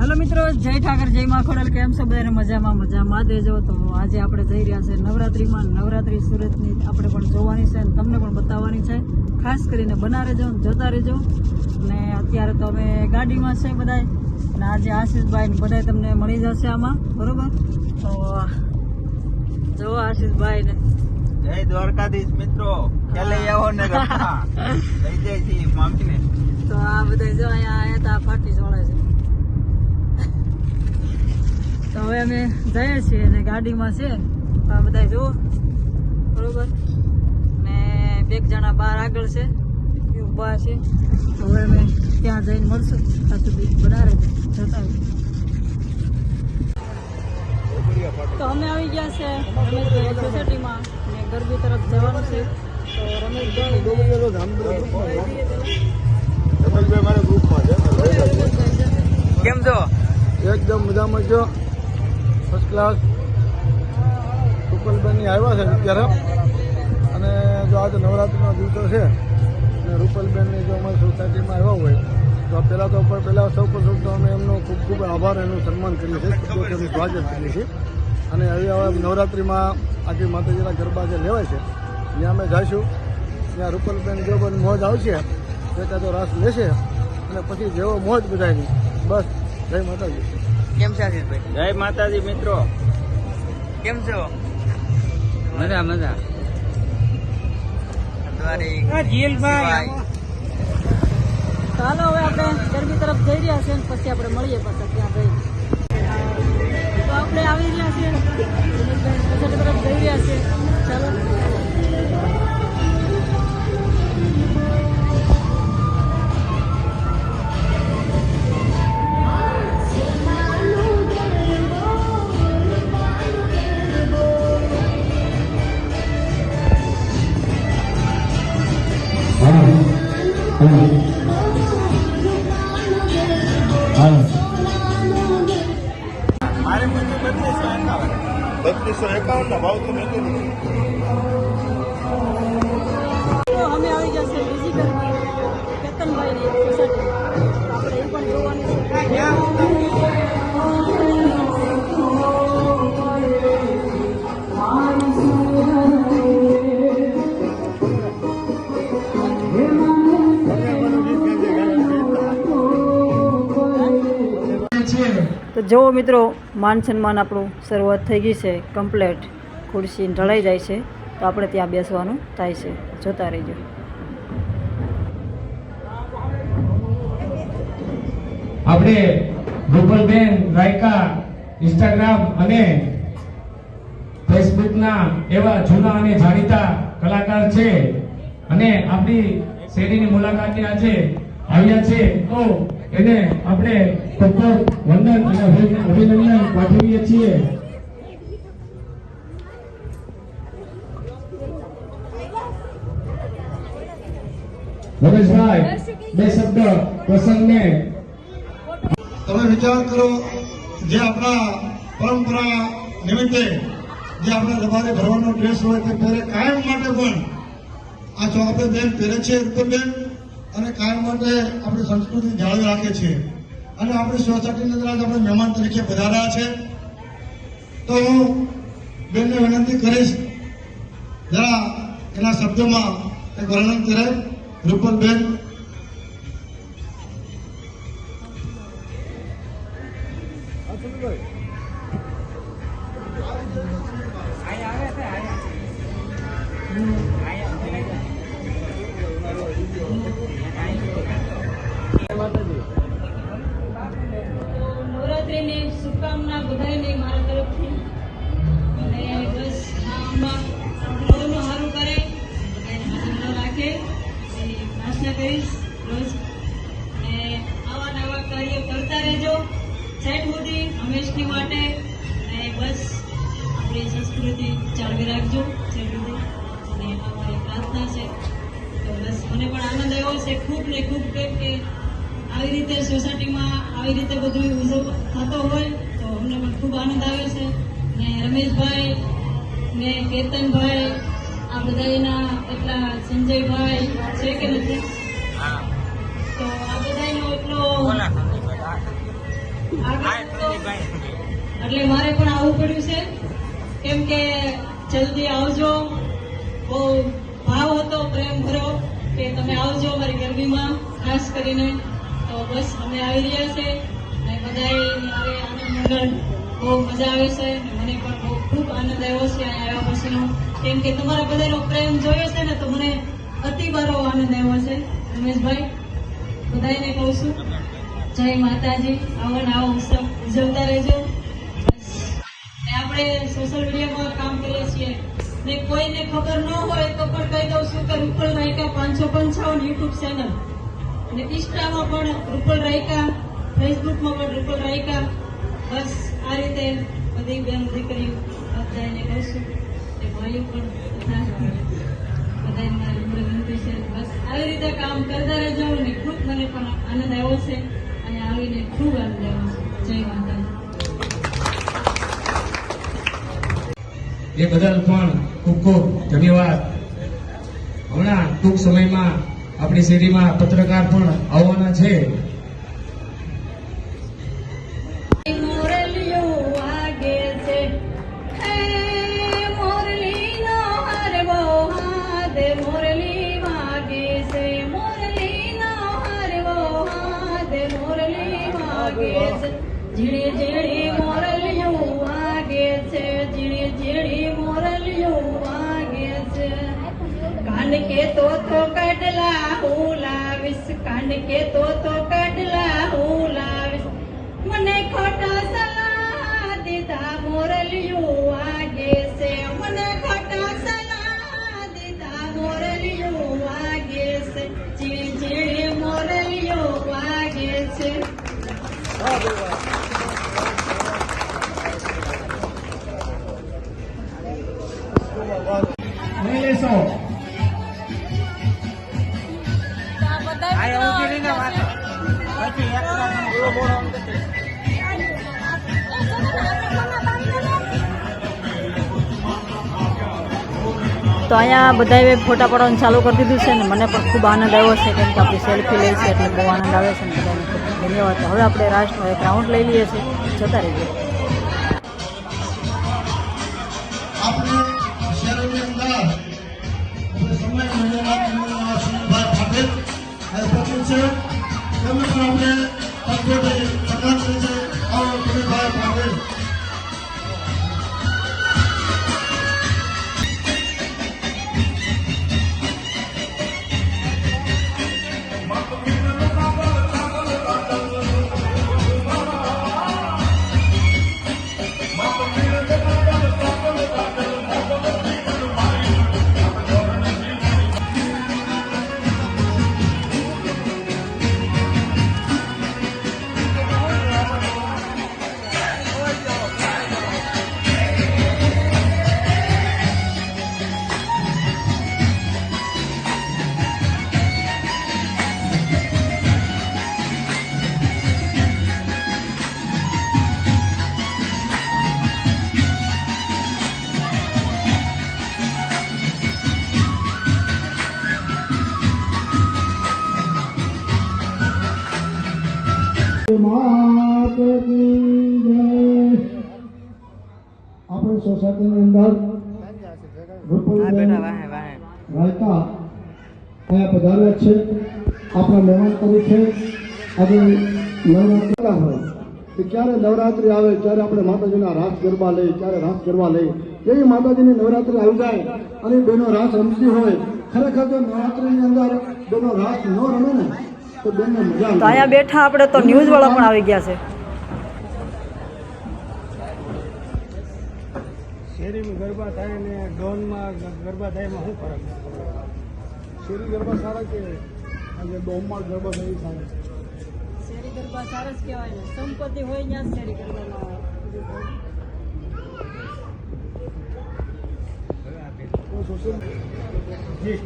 Hello મિત્રો જય ઠાકર જય માખોડલ કેમ છો બધાને? મજામાં મજામાં દેજો તો આજે આપણે જઈ રહ્યા છે નવરાત્રીમાં. નવરાત્રી સુરતની આપણે પણ જોવાની છે અને તમને પણ બતાવવાની છે. ખાસ કરીને બના રહેજો ને જોતા રહેજો. અને અત્યારે તો અમે ગાડીમાં છે બધાય. અને આજે આશીષભાઈ બધાય તમને મળી જશે આમાં બરોબર? તો જો આશીષભાઈ ને જય દ્વારકાધીશ મિત્રો. ખેલે આવો ને લઈ જાય છે મામીને તો આ બધા જો અહીંયા આયા તા ફાટી સોળે છે. તો હવે અમે જઈએ છીએ અને ગાડીમાં છે. આ બધા જુઓ. બરોબર? ને બે જણા બહાર આગળ છે. એ ઊભા છે. તો હવે અમે ત્યાં જઈને મળશું. ત્યાં સુધી બનારે જતા તો અમે આવી ગયા છે રમેશભાઈ સોસાયટીમાં અને ગરબી તરફ જવાનું છે. તો રમેશભાઈ કેમ છો? એકદમ મજામાં છો? ફર્સ્ટ ક્લાસ રૂપલબેનની આવ્યા છે અત્યારે. અને જો આજે નવરાત્રિનો દિવસો છે, અને રૂપલબેનની જો અમારી સોસાયટીમાં આવ્યા હોય, તો પહેલાં તો પણ પહેલાં સૌ પ્રથમ તો અમે એમનો ખૂબ ખૂબ આભાર એનું સન્માન કરીએ છીએ એનું સ્વાગત કરીએ છીએ. અને હવે નવરાત્રિમાં આજે માતાજીના ગરબા જે લેવાય છે, ત્યાં અમે જઈશું. ત્યાં રૂપલબેન જો પણ મોજ આવશે એકાદો રાસ લેશે. અને પછી જેવો મોજ બધાની બસ જય માતાજી. કેમ છે આશીષભાઈ? જય માતાજી મિત્રો. કેમ છો? મજા મજા. ચાલો હવે આપણે ગરબી તરફ જઈ રહ્યા છે અને પછી આપણે મળીએ પાછા ત્યાં જઈ તો આપણે આવી રહ્યા છીએ. બત્રીસો એકાવન ના ભાવ તો નથી અમે આવી કેતનભાઈની સોસાયટી તો આપણે એ પણ જોવાની છે. જુઓ મિત્રો, માન સન્માન આપણું શરૂઆત થઈ ગઈ છે કમ્પ્લેટ ખુરશી ઢળાઈ જાય છે, તો આપણે ત્યાં બેસવાનું થાય છે. જોતા રહીજો. આપણે રૂપલબેન રાયકા ઇન્સ્ટાગ્રામ અને ફેસબુકના એવા જૂના અને જાણીતા કલાકાર છે. અને આપણી શેરીની મુલાકાતે આજે આવ્યા છે. તો એને આપણે ખૂબ વંદન અને અભિનંદન પાઠવીએ છીએ રમેશભાઈ બે શબ્દ પ્રસંગને તમે વિચાર કરો જે આપણા પરંપરા નિમિત્તે જે આપણે તમારે ભરવાનો ડ્રેસ હોય તે પહેરે કાયમ માટે પણ આ આપણે બેન પહેરે છે રૂપલબેન અને કાયમ માટે આપણી સંસ્કૃતિ જાળવી રાખે છે. અને આપણી સોસાયટીની અંદર આજે આપણે મહેમાન તરીકે પધાર્યા છે. તો હું બેનને વિનંતી કરીશ, જરા એના શબ્દોમાં એક વર્ણન કરે. રૂપલબેન. નવરાત્રિની પ્રાર્થના કરીશ અને આવા નવા કાર્ય કરતા રહેજો. સેટ સુધી હંમેશની માટે અને બસ આપણી સંસ્કૃતિ જાળવી રાખજો. સેટ સુધી. અને અમારી પ્રાર્થના છે તો બસ મને પણ આનંદ આવ્યો છે ખૂબ ને ખૂબ કેમ કે આવી રીતે સોસાયટીમાં આવી રીતે બધું ઉજવ થતો હોય તો અમને પણ ખૂબ આનંદ આવે છે. ને રમેશભાઈ ને કેતનભાઈ, આ બધા એટલા સંજયભાઈ છે કે નથી? એટલો મારે પણ આવવું પડ્યું છે. કેમ કે જલ્દી આવજો. બહુ ભાવ હતો પ્રેમ ભરો કે તમે આવજો અમારી ગરબીમાં ખાસ કરીને. તો બસ અમે આવી રહ્યા છે. અને બધાએ મારે આનંદ મંગળ બહુ મજા આવે છે મને પણ બહુ ખૂબ આનંદ આવ્યો છે અહીંયા આવ્યા પછીનો. કેમ કે તમારા બધાનો પ્રેમ જોયો છે ને તો મને અતિ બારો આનંદ આવ્યો છે. રમેશભાઈ બધાને કહું છું. જય માતાજી, આવો આવો ઉત્સવ ઉજવતા રહેજો. ને આપણે સોશિયલ મીડિયામાં કામ કરીએ છીએ. ને કોઈને ખબર ન હોય તો પણ કહી દઉં છું કે રૂપલ રાયકા પાંચસો પંચાવન યુટ્યુબ ચેનલ અને ઇન્સ્ટામાં પણ રૂપલ રાયકા ફેસબુકમાં પણ રૂપલ રાયકા. બસ આ રીતે બધી બેન દીકરીઓ બધાને કહું છું કે ભાઈઓ પણ બધાને મારી વિનંતી છે. બસ આવી રીતે કામ કરતા રહેજો ને ખૂબ મને પણ આનંદ આવ્યો છે. આવીને ખૂબ આનંદ જય માતાજી. એ બદલ પણ ખૂબ ખૂબ ધન્યવાદ. હમણાં ટૂંક સમયમાં આપણી શેરીમાં પત્રકાર પણ આવવાના છે. કે તો તો કડલા હું લાવીશ મને ખોટા સલાહ દીધા, મોરલિયું વાગે છે. મને ખોટા સલાહ દીધા, મોરલિયું વાગે છે. ઝીણી ઝીણી મોરલિયું વાગે છે. તો અહીંયા બધાએ ફોટા પાડવાનું ચાલુ કરી દીધું છે ને મને પણ ખૂબ આનંદ આવ્યો છે કેમ કે આપણી સેલ્ફી લઈ છે એટલે બહુ આનંદ આવે છે ને બધાને. ખૂબ ખૂબ ધન્યવાદ. તો હવે આપણે રાષ્ટ્રનો એક રાઉન્ડ લઈ લઈએ છીએ. જતા રહીએ. આપણે આપણી સોસાયટીની અંદર રહેતા અહીંયા પધાર્યા છે. આપણા મહેમાન તરીકે આજે નવરાત્રિ હોય કે ક્યારે નવરાત્રિ આવે ત્યારે આપણે માતાજીના રાસ ગરબા લઈએ ક્યારે રાસ ગરબા લઈએ એવી માતાજીની નવરાત્રિ આવી જાય અને બેનો રાસ રમતી હોય. ખરેખર જો નવરાત્રિની અંદર બેનો રાસ ન રમે ને તો બેનને મજા તો અહીંયા બેઠા આપણે તો ન્યૂઝવાળા પણ આવી ગયા છે. શેરીમાં ગરબા થાય અને ડોનમાં ગરબા થાય એમાં શું ફરક શેરી ગરબા સારા કે આજે ડોમમાં ગરબા થાય સારા. શેરી ગરબા સારા જ કહેવાય ને. સંપત્તિ હોય ત્યાં શેરી ગરબામાં તો સોશિયલ જી.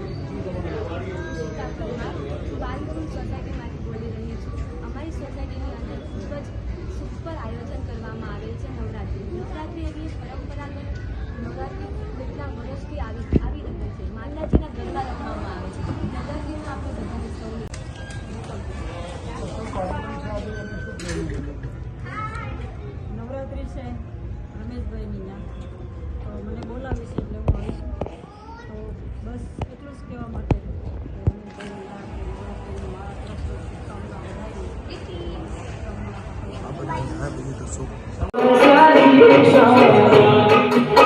બાલગુરુ સોસાયટીમાંથી બોલી રહી છું અમારી સોસાયટીની અંદર ખૂબ જ સુપર આયોજન કરવામાં આવેલ છે નવરાત્રિ. નવરાત્રિ એટલે પરંપરાગત નવરાત્રી કેટલા વર્ષથી આવી આવી રહે છે? માતાજીના ગરબા રમવામાં આવે છે. નવરાત્રીમાં આપણે બધાને સૌને નવરાત્રી છે રમેશભાઈ મીના. તો મને બોલાવી છે એટલે હું તો બસ એટલું જ કહેવા માટે.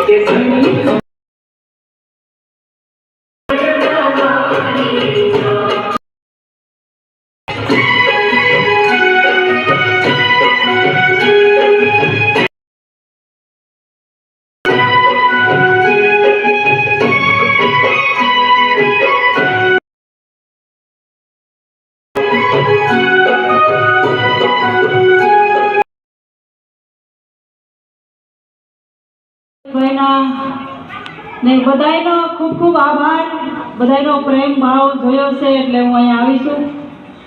que ભાઈના ને બધાયનો ખૂબ ખૂબ આભાર. બધાયનો પ્રેમ ભાવ જોયો છે એટલે હું અહીંયા આવી છું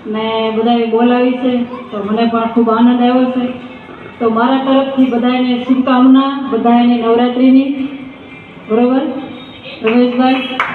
ને બધાએ બોલાવી છે તો મને પણ ખૂબ આનંદ આવ્યો છે. તો મારા તરફથી બધાને શુભકામના બધાને નવરાત્રિની. બરોબર? રમેશભાઈ?